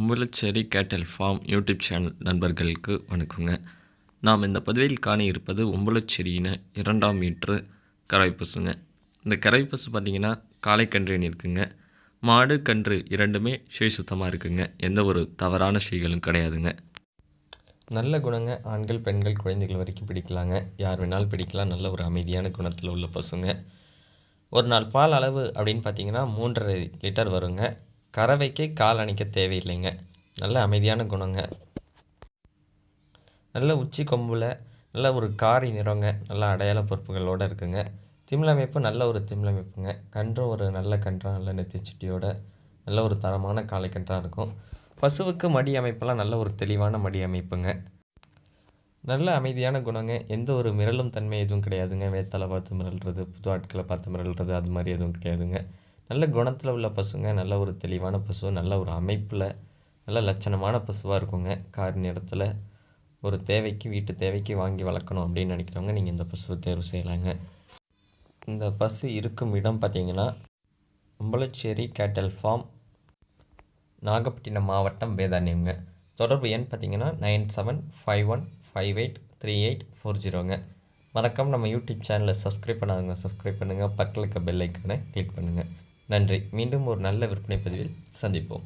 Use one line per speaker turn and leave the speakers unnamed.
உம்பளச்சேரி கேட்டல் form YouTube channel நண்பர்களுக்கு வணக்கங்க. நாம் இந்த பதிவில் காண இருப்பது உம்பளச்சேரியின இரண்டாம் மீட்ரு கறவை பசுங்க இந்த கறவை பசு பார்த்திங்கன்னா காளை கன்று இருக்குங்க. மாடு கன்று இரண்டுமே செய் சுத்தமாக இருக்குங்க. எந்த ஒரு தவறான செய்களும் கிடையாதுங்க. நல்ல குணங்க. ஆண்கள் பெண்கள் குழந்தைகள் வரைக்கும் பிடிக்கலாங்க. யார் வேணாலும் பிடிக்கலாம். நல்ல ஒரு அமைதியான குணத்தில் உள்ள பசுங்க. ஒரு நாள் பால் அளவு அப்படின்னு பார்த்தீங்கன்னா மூன்றரை லிட்டர் வருங்க. கறவைக்கு கால் அணைக்க தேவையில்லைங்க. நல்ல அமைதியான குணங்க. நல்ல உச்சி கொம்பில் நல்ல ஒரு காரி நிறங்க. நல்ல அடையாள பொறுப்புகளோடு இருக்குங்க. திமிழமைப்பு நல்ல ஒரு திமிழமைப்புங்க. கன்றும் ஒரு நல்ல கன்றாக நல்ல நெத்திச்சுட்டியோட நல்ல ஒரு தரமான காளை கன்றாக இருக்கும். பசுவுக்கு மடி அமைப்பெல்லாம் நல்ல ஒரு தெளிவான மடி அமைப்புங்க. நல்ல அமைதியான குணங்க. எந்த ஒரு மிரளும் தன்மை எதுவும் கிடையாதுங்க. வேத்தலை பார்த்து மிரள்றது புது ஆட்களை பார்த்து மிரள்றது அது மாதிரி எதுவும் கிடையாதுங்க. நல்ல குணத்தில் உள்ள பசுங்க நல்ல ஒரு தெளிவான பசு நல்ல ஒரு அமைப்பில் நல்ல லட்சணமான பசுவாக இருக்குங்க. கார் நேரத்தில் ஒரு தேவைக்கு வீட்டு தேவைக்கு வாங்கி வளர்க்கணும் அப்படின்னு நினைக்கிறவங்க நீங்கள் இந்த பசுவை தேர்வு செய்யலாங்க. இந்த பசு இருக்கும் இடம் பார்த்தீங்கன்னா அம்பலச்சேரி கேட்டல் ஃபார்ம் நாகப்பட்டினம் மாவட்டம் வேதாரண்யம்ங்க. தொடர்பு எண் பார்த்தீங்கன்னா nine seven five one five eight three eight four ஜீரோங்க. மறக்காமல் நம்ம யூடியூப் சேனலை சப்ஸ்கிரைப் பண்ணாதவங்க சப்ஸ்கிரைப் பண்ணுங்கள் பக்கத்தில் இருக்க பெல் ஐக்கனை கிளிக் பண்ணுங்கள் நன்றி. மீண்டும் ஒரு நல்ல விற்பனை பதிவில் சந்திப்போம்.